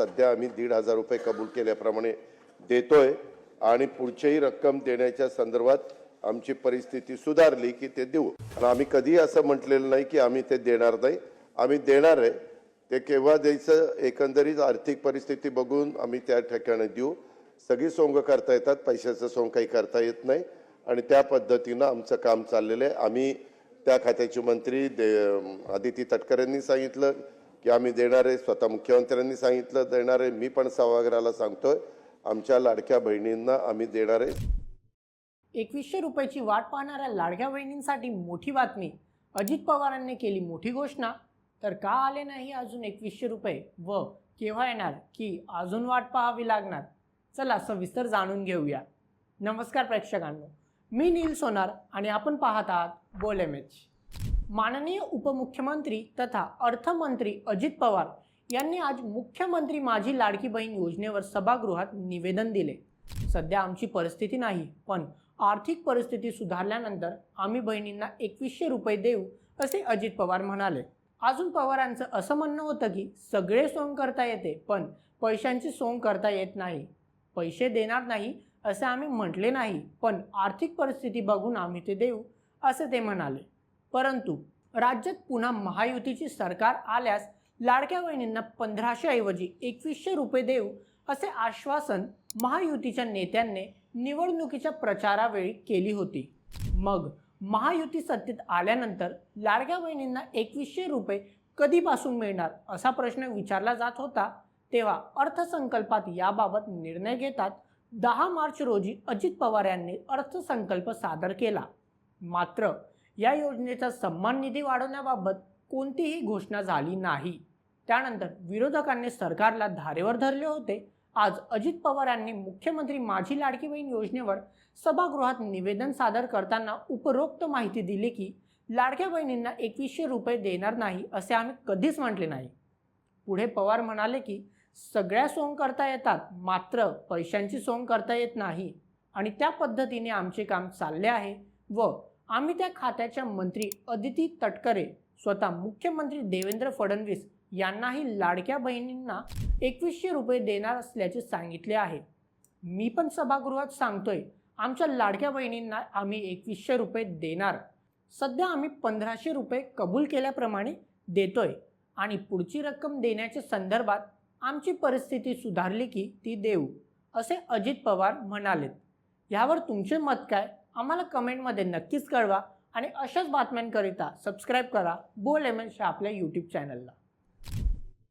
सध्या आम्ही दीड हजार रुपये कबूल केल्याप्रमाणे देतोय. आणि पुढचीही रक्कम देण्याच्या संदर्भात आमची परिस्थिती सुधारली की ते देऊ. आणि आम्ही कधीही असं म्हटलेलं नाही की आम्ही ते देणार नाही. आम्ही देणार आहे. ते केव्हा द्यायचं एकंदरीत आर्थिक परिस्थिती बघून आम्ही त्या ठिकाणी देऊ. सगळी सोंग करता येतात. पैशाचं सोंग काही करता येत नाही. आणि त्या पद्धतीनं आमचं काम चाललेलं आहे. आम्ही त्या खात्याचे मंत्री दे आदिती तटकरेंनी सांगितलं की आम्ही देणार आहे स्वतः मुख्यमंत्र्यांनी सांगितलं देणार आहे मी पण सभागृहाला सांगतोय आमच्या लाडक्या बहिणींना आम्ही देणार आहे एकवीसशे रुपयाची वाट पाहणाऱ्या लाडक्या बहिणींसाठी मोठी बातमी. अजित पवारांनी केली मोठी घोषणा. तर का आले नाही अजून एकवीसशे रुपये? व केव्हा येणार? की अजून वाट पाहावी लागणार? चला सविस्तर जाणून घेऊया. नमस्कार प्रेक्षकांनो. मी नील सोनार आणि आपण पाहत आहात बोल एम एच माननीय उपमुख्यमंत्री तथा अर्थमंत्री अजित पवार यांनी आज मुख्यमंत्री माझी लाडकी बहीण योजनेवर सभागृहात निवेदन दिले. सध्या आमची परिस्थिती नाही पण आर्थिक परिस्थिती सुधारल्यानंतर आम्ही बहिणींना एकवीसशे रुपये देऊ असे अजित पवार म्हणाले. अजून पवारांचं असं म्हणणं होतं की सगळे सोंग करता येते पण पैशांची सोंग करता येत नाही. पैसे देणार नाही असे आम्ही म्हटले नाही पण आर्थिक परिस्थिती बघून आम्ही ते देऊ असं ते म्हणाले. परंतु राज्यात पुन्हा महायुतीची सरकार आल्यास लाडक्या बहिणींना पंधराशे ऐवजी एकवीसशे रुपये देऊ असे आश्वासन महायुतीच्या नेत्यांनी निवडणुकीच्या प्रचारावेळी केली होती. मग महायुती सत्तेत आल्यानंतर लाडक्या बहिणींना एकवीसशे रुपये कधीपासून मिळणार असा प्रश्न विचारला जात होता. तेव्हा अर्थसंकल्पात याबाबत निर्णय घेतात दहा मार्च रोजी अजित पवार यांनी अर्थसंकल्प सादर केला. मात्र या योजनेचा सन्मान निधी वाढवण्याबाबत कोणतीही घोषणा झाली नाही. त्यानंतर विरोधकांनी सरकारला धारेवर धरले होते. आज अजित पवार यांनी मुख्यमंत्री माझी लाडकी बहीण योजनेवर सभागृहात निवेदन सादर करताना उपरोक्त माहिती दिली की लाडक्या बहिणींना एकवीसशे रुपये देणार नाही असे आम्ही कधीच म्हटले नाही. पुढे पवार म्हणाले की सगळ्या सोंग करता येतात मात्र पैशांची सोंग करता येत नाही. आणि त्या पद्धतीने आमचे काम चालले आहे व आम्ही त्या खात्याच्या मंत्री अदिती तटकरे स्वतः मुख्यमंत्री देवेंद्र फडणवीस यांनाही लाडक्या बहिणींना एकवीसशे रुपये देणार असल्याचे सांगितले आहे. मी पण सभागृहात सांगतोय आमच्या लाडक्या बहिणींना आम्ही एकवीसशे रुपये देणार. सध्या आम्ही पंधराशे रुपये कबूल केल्याप्रमाणे देतोय आणि पुढची रक्कम देण्याच्या संदर्भात आमची परिस्थिती सुधारली की ती देऊ असे अजित पवार म्हणालेत. यावर तुमचे मत काय? आम्हाला कमेंटमध्ये नक्कीच कळवा आणि अशाच बातम्यांकरिता सबस्क्राईब करा. बोल एम एनच्या आपल्या यूट्यूब चॅनलला